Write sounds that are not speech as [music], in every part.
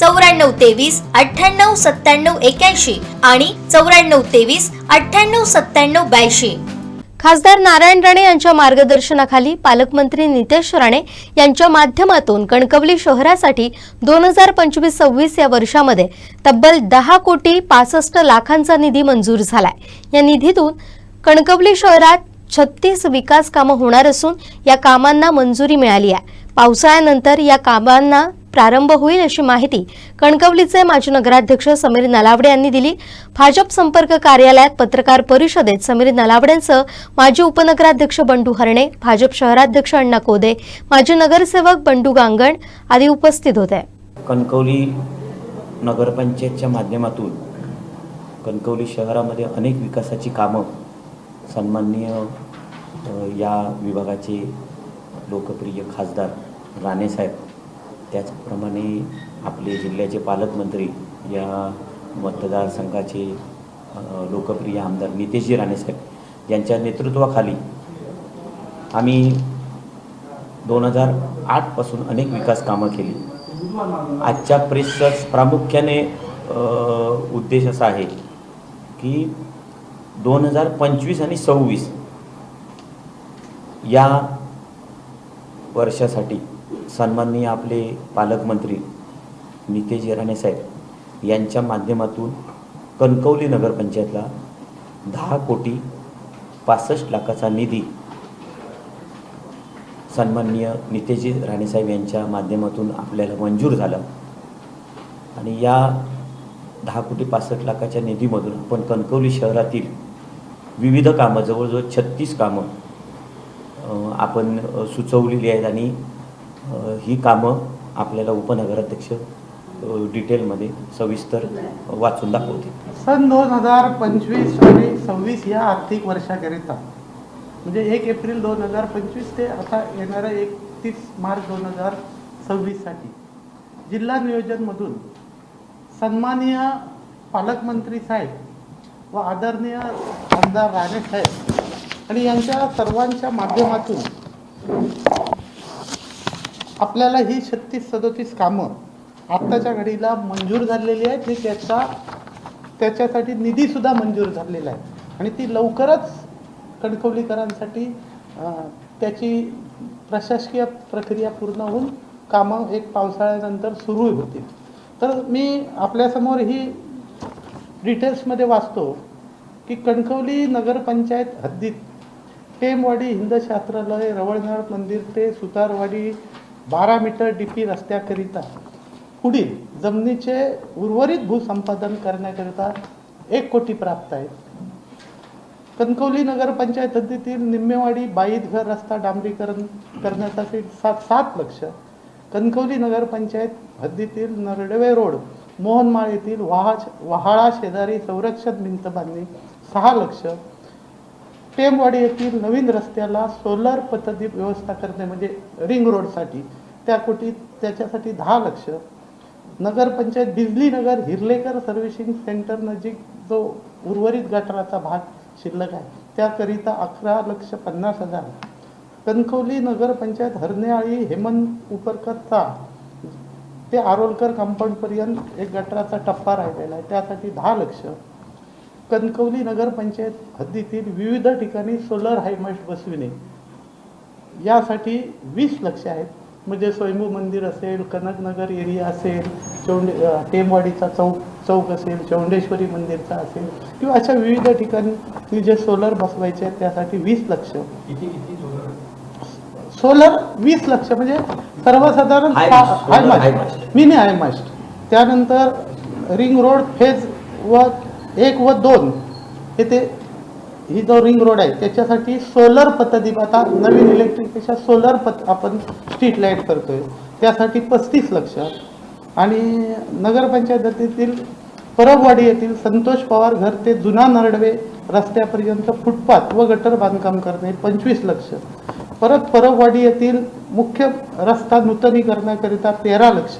चौऱ्याण्णव तेवीस अठ्ठ्याण्णव सत्त्याण्णव एक्याऐंशी आणि चौऱ्याण्णव तेवीस अठ्ठ्याण्णव सत्त्याण्णव ब्याऐंशी. खासदार नारायण राणे यांच्या मार्गदर्शनाखाली पालकमंत्री नितेश राणे यांच्या माध्यमातून कणकवली शहरासाठी दोन हजार पंचवीस सव्वीस या वर्षामध्ये तब्बल दहा कोटी पासष्ट लाखांचा निधी मंजूर झालाय. या निधीतून कणकवली शहरात छत्तीस विकास कामं होणार असून या कामांना मंजुरी मिळाली आहे. पावसाळ्यानंतर या कामांना प्रारंभ होईल अशी माहिती कणकवलीचे माजी नगराध्यक्ष समीर नलावडे यांनी दिली. भाजप संपर्क कार्यालयात पत्रकार परिषदेत समीर नलावडेंसह माजी उपनगराध्यक्ष बंडू हरणे भाजप शहराध्यक्ष अण्णा कोदे माजी नगरसेवक बंडू गांगण आदी उपस्थित होते. कणकवली नगरपंचायतच्या माध्यमातून कणकवली शहरामध्ये अनेक विकासाची कामं सन्माननीय या विभागाचे लोकप्रिय खासदार राणेसाहेब त्याचप्रमाणे आपले जिल्ह्याचे पालकमंत्री या मतदारसंघाचे लोकप्रिय आमदार नितेशजी राणेसाहेब यांच्या नेतृत्वाखाली आम्ही दोन हजार आठपासून अनेक विकास कामं केली. आजच्या प्रेसचा प्रामुख्याने उद्देश असा आहे की दोन हजार पंचवीस आणि सव्वीस या वर्षासाठी सन्माननीय आपले पालकमंत्री नितेश राणे साहेब यांच्या माध्यमातून कणकवली नगरपंचायतला दहा कोटी पासष्ट लाखाचा निधी सन्माननीय नितेशजी राणेसाहेब यांच्या माध्यमातून आपल्याला मंजूर झालं. आणि या दहा कोटी पासष्ट लाखाच्या निधीमधून आपण कणकवली शहरातील विविध कामं जवळजवळ छत्तीस कामं आपण सुचवलेली आहेत आणि ही कामं आपल्याला उपनगराध्यक्ष डिटेलमध्ये सविस्तर वाचून दाखवते सन दोन हजार पंचवीस आणि सव्वीस या आर्थिक वर्षाकरिता म्हणजे एक एप्रिल दोन हजार पंचवीस ते आता येणाऱ्या एकतीस मार्च दोन हजार सव्वीससाठी जिल्हा नियोजनमधून सन्माननीय पालकमंत्री साहेब व आदरणीय आमदार राणे साहेब आणि यांच्या सर्वांच्या माध्यमातून आपल्याला ही छत्तीस सदोतीस कामं आत्ताच्या घडीला मंजूर झालेली आहेत. हे त्याचा त्याच्यासाठी निधीसुद्धा मंजूर झालेला आहे. आणि ती लवकरच कणकवलीकरांसाठी त्याची प्रशासकीय प्रक्रिया पूर्ण होऊन कामं एक पावसाळ्यानंतर सुरू होतील. तर मी आपल्यासमोर ही डिटेल्समध्ये वाचतो की कणकवली नगरपंचायत हद्दीत टेमवाडी हिंदशास्त्रालय रवळनाथ मंदिर ते सुतारवाडी बारा मीटर डी पी रस्त्याकरिता. पुढील जमिनीचे उर्वरित भूसंपादन करण्याकरिता एक कोटी प्राप्त आहेत कणकवली नगरपंचायत हद्दीतील निम्मेवाडी बाईतघर रस्ता डांबरीकरण करण्यासाठी सात सात लक्ष. कणकवली नगरपंचायत हद्दीतील नरडवे रोड मोहनमाळ येथील वहा वहाळा शेजारी संरक्षण भिंत बांधणे सहा लक्ष. टेमवाडी येथील नवीन रस्त्याला सोलर पद्धती व्यवस्था करणे म्हणजे रिंग रोडसाठी त्या कोटी त्याच्यासाठी दहा लक्ष. नगरपंचायत बिजली नगर हिरलेकर सर्व्हिसिंग सेंटर नजीक जो उर्वरित गटाराचा भाग शिल्लक आहे त्याकरिता अकरा लक्ष पन्नास हजार. कणकवली नगरपंचायत हरनेआळी हेमंत उपरकरचा ते आरोलकर कंपाऊंडपर्यंत एक गटाराचा टप्पा राहिलेला आहे. त्यासाठी दहा लक्ष. कणकवली नगरपंचायत हद्दीतील विविध ठिकाणी सोलर हायमास्ट बसविणे. यासाठी वीस लक्ष आहेत. म्हणजे स्वयंभू मंदिर असेल कनकनगर एरिया असेल चौंडे टेमवाडीचा चौक चौक असेल चौंडेश्वरी मंदिरचा असेल किंवा अशा विविध ठिकाणी जे सोलर बसवायचे आहेत त्यासाठी वीस लक्ष. सोलर वीस लक्ष. म्हणजे सर्वसाधारण मिनी हाय मास्ट त्यानंतर रिंग रोड फेज व एक व दोन हे ते ही जो रिंग रोड आहे त्याच्यासाठी सोलर पद्धती आता नवीन इलेक्ट्रिकपेक्षा सोलर पथ आपण स्ट्रीट लाइट करतोय. त्यासाठी पस्तीस लक्ष. आणि नगरपंचायतीतील परबवाडी येथील संतोष पवार घर ते जुना नरडवे रस्त्यापर्यंत फुटपाथ व गटर बांधकाम करणे पंचवीस लक्ष. परत परबवाडी येथील मुख्य रस्ता नूतनीकरणाकरिता तेरा लक्ष.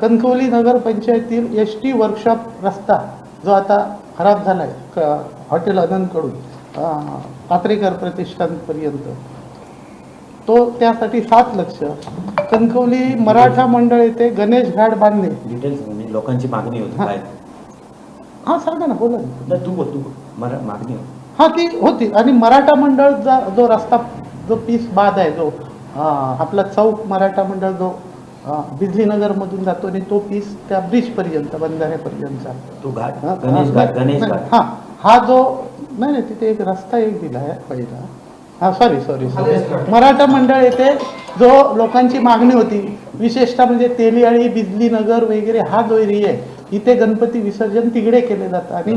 कणकवली नगर पंचायतील एस टी वर्कशॉप रस्ता जो आता खराब झाला आहे हॉटेल अनंतकडून अं, कात्रेकर प्रतिष्ठानपर्यंत. तो त्यासाठी सात लक्ष. कणकवली मराठा मंडळ येथे गणेश घाट बांधणे डिटेल्स म्हणजे लोकांची मागणी होती हा. हा सांगा ना बोला ना. तू बोल तू मागणी हा ती होती. आणि मराठा मंडळचा जो रस्ता जो पीस बाद आहे जो आपला चौक मराठा मंडळ जो बिजलीनगरमधून जातो आणि तो पीस त्या ब्रिजपर्यंत बंधाऱ्यापर्यंतचा. तू घाट हा, गणेश हा, घाट. गणेश नाही, घाट. हा हा जो नाही नाही तिथे एक रस्ता एक दिला आहे पहिला. हा सॉरी सॉरी सॉरी मराठा मंडळ येथे जो लोकांची मागणी होती विशेषतः म्हणजे तेलियाळी बिजलीनगर वगैरे हा जो एरिया आहे इथे गणपती विसर्जन तिकडे केले जातं आणि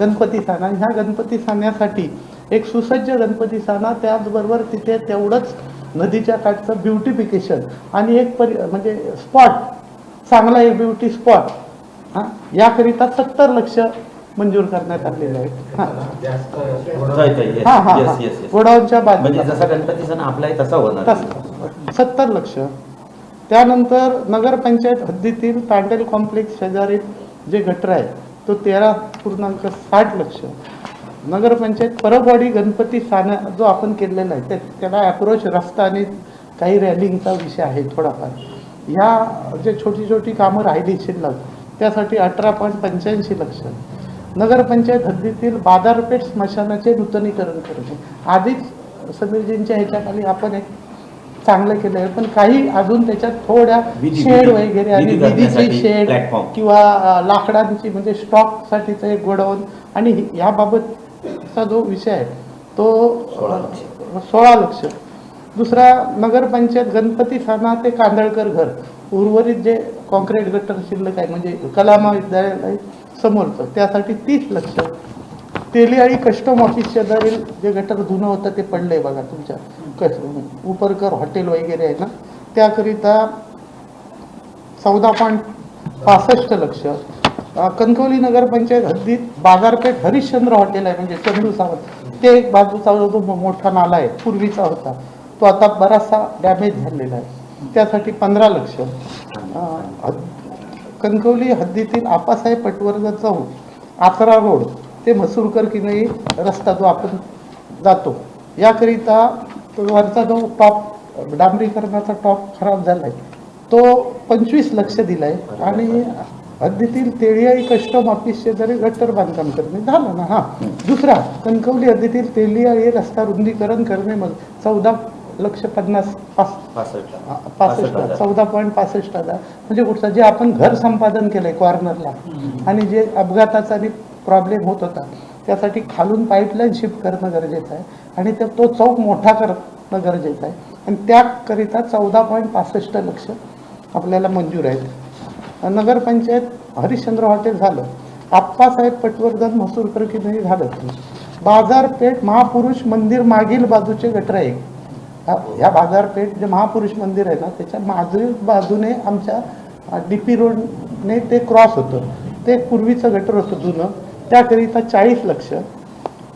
गणपती हा, साना आणि ह्या गणपती साण्यासाठी एक सुसज्ज गणपती साना त्याचबरोबर तिथे तेवढंच नदीच्या काठचं ब्युटिफिकेशन आणि एक परि म्हणजे स्पॉट चांगला एक ब्युटी स्पॉट हा याकरिता सत्तर लक्ष मंजूर करण्यात आलेले आहेत. हा. गोडाऊनच्या म्हणजे बाजूला. जसा गणपती सण आपलाही तसा होणार. तस- सत्तर लक्ष. त्यानंतर नगरपंचायत हद्दीतील तांडेल कॉम्प्लेक्स शेजारी जे गटर आहे तो तेरा पूर्णांक साठ लक्ष. नगरपंचायत परबवाडी गणपती साना जो आपण केलेला आहे त्या- त्याला अप्रोच रस्ता आणि काही रॅलिंगचा विषय आहे थोडाफार. ह्या जे छोटी छोटी कामं राहिली शिल्लक त्यासाठी अठरा पॉईंट पंच्याऐंशी लक्ष. नगरपंचायत हद्दीतील बाजारपेठ स्मशानाचे नूतनीकरण करणे आधीच समीरजींच्या ह्याच्याखाली आपण एक चांगलं केलं आहे पण काही अजून त्याच्यात थोड्या शेड वगैरे आणि विधी विधीची शेड. किंवा लाकडांची म्हणजे स्टॉकसाठीचं एक गोडाऊन आणि हि- याबाबतचा जो विषय आहे तो सोळा लक्ष. दुसरा नगरपंचायत गणपती साना ते कांदळकर घर. उर्वरित जे कॉन्क्रीट गटर शिल्लक आहे म्हणजे कला महाविद्यालय समोरचं त्यासाठी तीस लक्ष. तेलियाळी कस्टम ऑफिस शेजारील जे गटर धुणं होतं ते पडलंय बघा तुमच्या कस उपरकर हॉटेल वगैरे आहे ना त्याकरिता चौदा पॉईंट पासष्ट लक्ष. कणकवली नगरपंचायत हद्दीत बाजारपेठ हरिश्चंद्र हॉटेल आहे म्हणजे चंदू सावंत. ते एक बाजूचा जो मोठा नाला आहे पूर्वीचा होता. तो आता बराचसा डॅमेज झालेला आहे. त्यासाठी पंधरा लक्ष. कणकवली हद्दीतील आपासाहेब पटवर्धन चौक आचरा रोड ते मसूरकर किनई रस्ता जो आपण जातो. याकरिता वरचा जो टॉप डांबरीकरणाचा टॉप खराब झाला आहे तो पंचवीस लक्ष दिलाय. आणि हद्दीतील तेलियाई कस्टम ऑफिस शेजारी गटर बांधकाम करणे. झालं ना? हा. दुसरा कणकवली हद्दीतील तेलियाई रस्ता रुंदीकरण करणे मग चौदा लक्ष पन्नास पास पासष्ट. चौदा पॉईंट पासष्ट हजार. म्हणजे कुठचं जे आपण घर संपादन केलंय कॉर्नरला आणि जे अपघाताचा प्रॉब्लेम होत होता त्यासाठी खालून पाईपलाईन शिफ्ट करणं गरजेचं आहे आणि ते तो चौक मोठा करणं गरजेचं आहे. आणि त्याकरिता चौदा पॉईंट पासष्ट लक्ष आपल्याला मंजूर आहेत. नगरपंचायत हरिश्चंद्र हॉटेल झालं. आप्पासाहेब पटवर्धन म्हसूरकर की नाही झालं. बाजारपेठ महापुरुष मंदिर मागील बाजूचे गटर आहे ह्या बाजारपेठ जे महापुरुष मंदिर आहे ना त्याच्या मागील बाजूने आमच्या डी पी रोडने ते क्रॉस होतं. ते पूर्वीचं गटर होतं जुनं. त्याकरिता चाळीस लक्ष.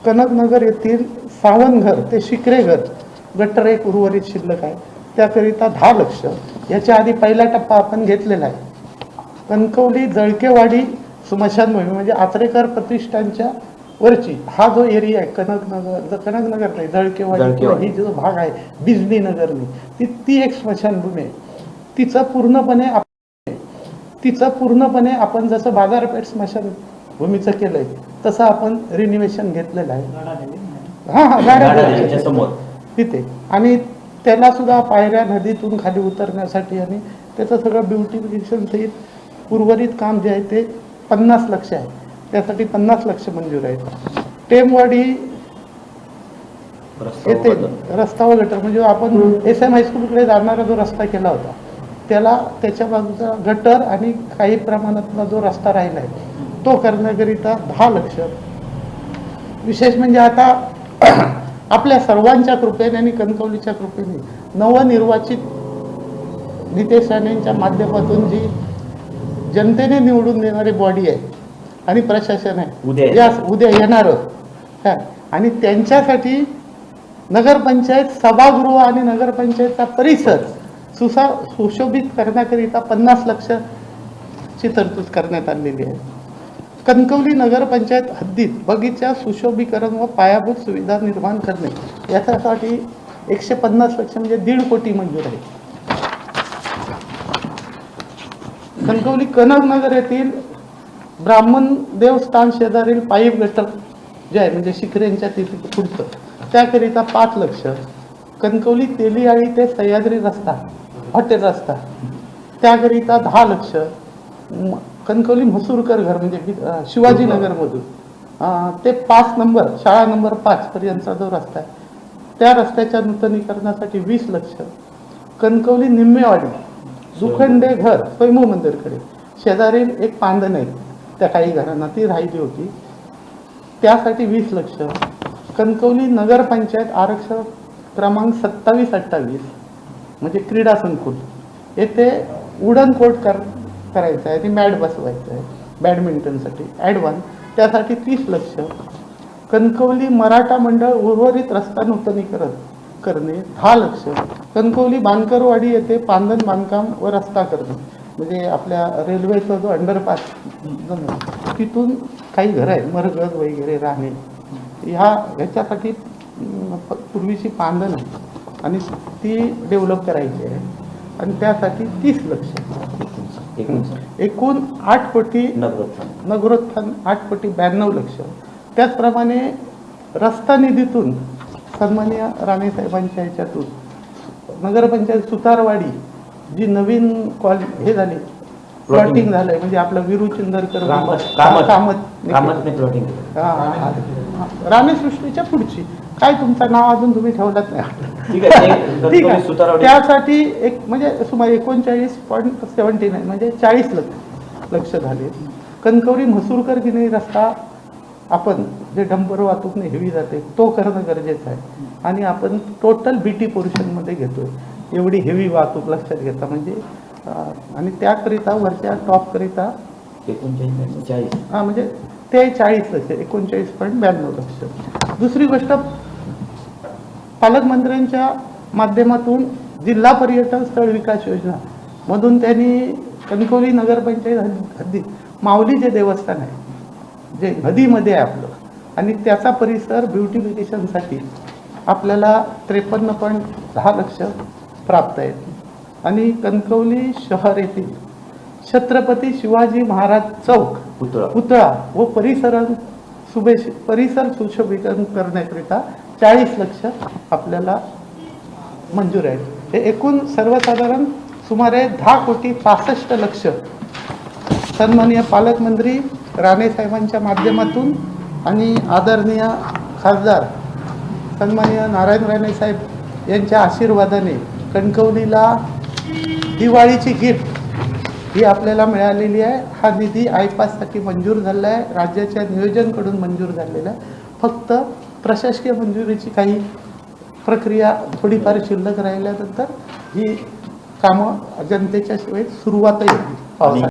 कनकनगर येथील सावनघर ते शिकरेघर गटर एक उर्वरित शिल्लक आहे. त्याकरिता दहा लक्ष. याच्या आधी पहिला टप्पा आपण घेतलेला आहे. कणकवली जळकेवाडी स्मशानभूमी म्हणजे आचरेकर प्रतिष्ठानच्या वरची. हा जो एरिया आहे कनकनगर कनकनगर नाही जळकेवाडी किंवा. ही जो भाग आहे बिजली नगरनी ती ती एक स्मशानभूमी आहे. तिचं पूर्णपणे तिचं पूर्णपणे आपण जसं बाजारपेठ स्मशानभूमीचं केलंय तसं आपण रिनिवेशन घेतलेलं आहे. हा हा गाड्या तिथे. आणि त्याला सुद्धा पायऱ्या नदीतून खाली उतरण्यासाठी आणि त्याचं सगळं ब्युटिफिकेशन सहित उर्वरित काम जे आहे ते पन्नास लक्ष आहे. त्यासाठी पन्नास लक्ष मंजूर आहेत. टेमवाडी उभा रस्ता गटर म्हणजे आपण एस एम हायस्कूलकडे जाणारा जो रस्ता केला होता त्याला त्याच्या बाजूचा गटर आणि काही प्रमाणातला जो रस्ता राहिला आहे तो करण्याकरिता दहा लक्ष. विशेष म्हणजे आता [clears throat] आपल्या सर्वांच्या कृपेने आणि कणकवलीच्या कृपेने नवनिर्वाचित नितेश राणेंच्या माध्यमातून जी जनतेने निवडून देणारी बॉडी आहे. आणि प्रशासन आहे. उद्या या उद्या येणार. हा. आणि त्यांच्यासाठी नगरपंचायत सभागृह आणि नगरपंचायतचा परिसर सुसा सुशोभित करण्याकरिता पन्नास लक्षची तरतूद करण्यात आलेली आहे. कणकवली नगरपंचायत हद्दीत बगीचा सुशोभीकरण व पायाभूत सुविधा निर्माण करणे याच्यासाठी एकशे पन्नास लक्ष म्हणजे दीड कोटी मंजूर आहे. कणकवली कनकनगर येथील ब्राह्मण देवस्थान शेजारील पाईप गटर जे आहे म्हणजे शिखरेंच्या तिथे पुढचं. त्याकरिता पाच लक्ष. कणकवली तेलियाळी ते सह्याद्री रस्ता हॉटेल रस्ता. त्याकरिता दहा लक्ष. कणकवली म्हसूरकर घर म्हणजे शिवाजीनगरमधून ते पाच नंबर शाळा नंबर पाच पर्यंतचा जो रस्ता आहे त्या रस्त्याच्या नूतनीकरणासाठी वीस लक्ष. कणकवली निम्मेवाडी जुखंडे घर स्वयंभू मंदिरकडे. शेजारील एक पांदण आहे. त्या काही घरांना ती राहिली होती. त्यासाठी वीस लक्ष. कणकवली नगरपंचायत आरक्षण क्रमांक सत्तावीस अठ्ठावीस. म्हणजे क्रीडा संकुल. येथे उडन कोर्ट कर करायचं आहे. आणि मॅट बसवायचं आहे. बॅडमिंटनसाठी. ॲडव्हान्स त्यासाठी तीस लक्ष. कणकवली मराठा मंडळ उर्वरित रस्ता नूतनीकरण. करणे दहा लक्ष. कणकवली बांधकरवाडी येथे पांदन बांधकाम व रस्ता करणे. म्हणजे आपल्या रेल्वेचा जो अंडरपास तिथून काही घरं आहेत मरगज वगैरे राहणे. ह्या ह्याच्यासाठी पूर्वीची पांदन आहे आणि ती डेव्हलप करायची आहे. आणि त्यासाठी तीस लक्ष. एकूण आठ कोटी नगरोत्थान. नगरोत्थान आठ कोटी ब्याण्णव लक्ष. त्याचप्रमाणे रस्ता निधीतून सन्मान्य राणेसाहेबांच्या ह्याच्यातून नगरपंचायत सुतारवाडी जी नवीन कॉल हे झाली प्लॉटिंग झालंय. म्हणजे आपलं विरू चिंदरकर कामत. रामेसृष्टीच्या पुढची. काय तुमचं नाव अजून तुम्ही ठेवलंच नाही ठीक आहे त्यासाठी एक म्हणजे सुमारे एकोणचाळीस पॉईंट सेवन्टी नाईन म्हणजे चाळीस लक्ष लक्ष झाले. कणकवली म्हसूरकर गिनी रस्ता आपण जे डंपर वाहतूकने हेवी जाते तो करणं गरजेचं आहे. आणि आपण टोटल बी टी पोर्शनमध्ये घेतोय. एवढी हेवी वाहतूक लक्षात घेता म्हणजे आणि त्याकरिता वरच्या टॉपकरिता एकोणचाळीस चाळीस. हा म्हणजे ते चाळीस लक्ष एकोणचाळीस पॉईंट ब्याण्णव लक्ष. दुसरी गोष्ट पालकमंत्र्यांच्या माध्यमातून जिल्हा पर्यटन स्थळ विकास योजना मधून त्यांनी कणकवली नगरपंचायत हद्द- हद्दीत माऊली जे देवस्थान आहे. जे नदीमध्ये आहे आपलं. आणि त्याचा परिसर ब्युटिफिकेशनसाठी आपल्याला त्रेपन्न पॉईंट दहा लक्ष प्राप्त आहेत. आणि कणकवली शहर येथील छत्रपती शिवाजी महाराज चौक पुतळा. पुतळा व परिसर सुबेश परिसर सुशोभीकरण करण्याकरिता चाळीस लक्ष आपल्याला मंजूर आहेत. हे एकूण सर्वसाधारण सुमारे दहा कोटी पासष्ट लक्ष सन्माननीय पालकमंत्री राणे साहेबांच्या माध्यमातून आणि आदरणीय खासदार सन्माननीय नारायण राणेसाहेब यांच्या आशीर्वादाने कणकवलीला दिवाळीची गिफ्ट ही आपल्याला मिळालेली आहे. हा निधी आयपाससाठी मंजूर झाला आहे. राज्याच्या नियोजनकडून मंजूर झालेला आहे. फक्त प्रशासकीय मंजुरीची काही प्रक्रिया थोडीफार शिल्लक राहिल्यानंतर ही कामं जनतेच्या सेवेत सुरुवातही होईल.